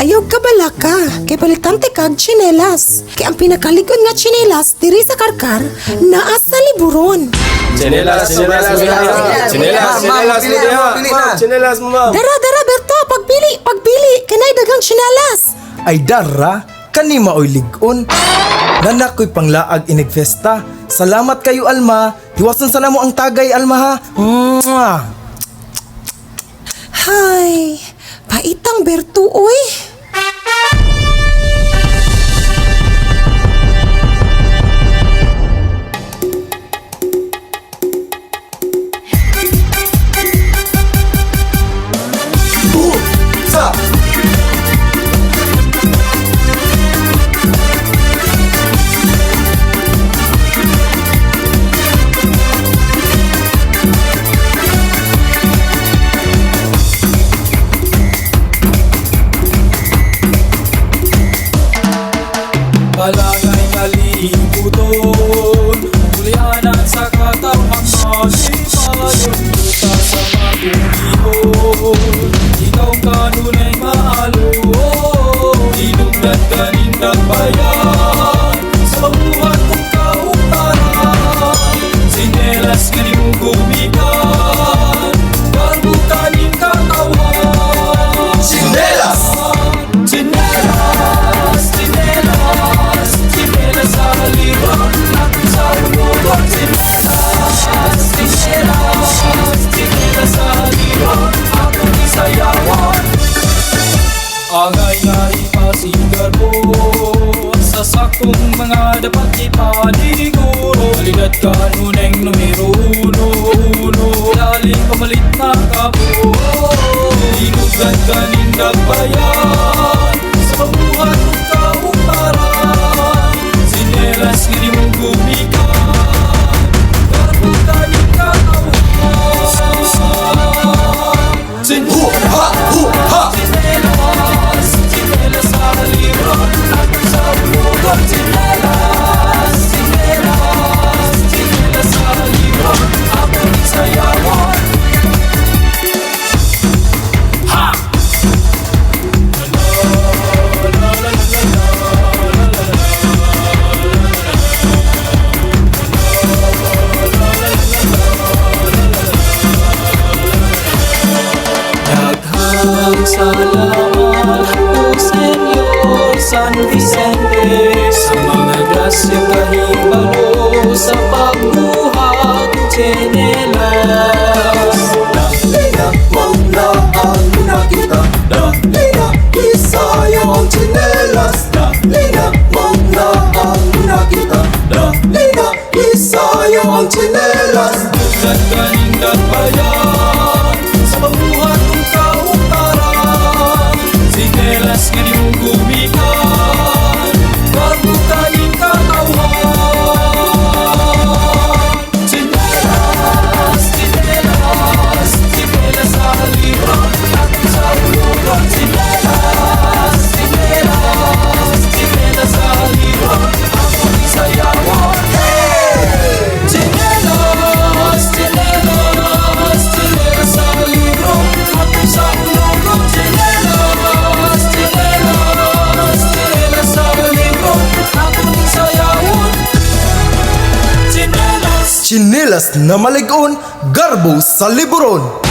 Ayaw ka bala ka, kay palitante kag tsinelas. Kay ang pinakalikod nga tsinelas diri sa karkar, naa sa liburon. Chinelas, chinelas, chinelas, chinelas, chinelas chinelas mo ma'am. Dara, dara, Berto, pagpili, pagpili, kanay dagang tsinelas. Ay dara, kanima oy ligon. Nanakoy panglaag inig festa. Salamat kayo Alma. Hiwasan sana mo ang tagay Alma ha. Mwah! Hay, paitang Berto, oy. Balangay kalibuton Ulianan sa katawang malipayon Luta sa pagulihon Ikaw kanunay maalon Dinugdan kanin ng bayan sakong mga dapat ipaniguro Aligat ka nuneng numero uno, uno pamalit na kapo Inugan ka ning nagbayan Sa Sinelas ngini mong gumikan Karbutan ng katawan Sinelas Ha! Ha! Salamat o Senyor San Vicente ang chinelas Nagkaning nagbayan Sa pagbuhat ng kautaran Sinelas nga di mong Chinelas na maligon, garbo sa liburon.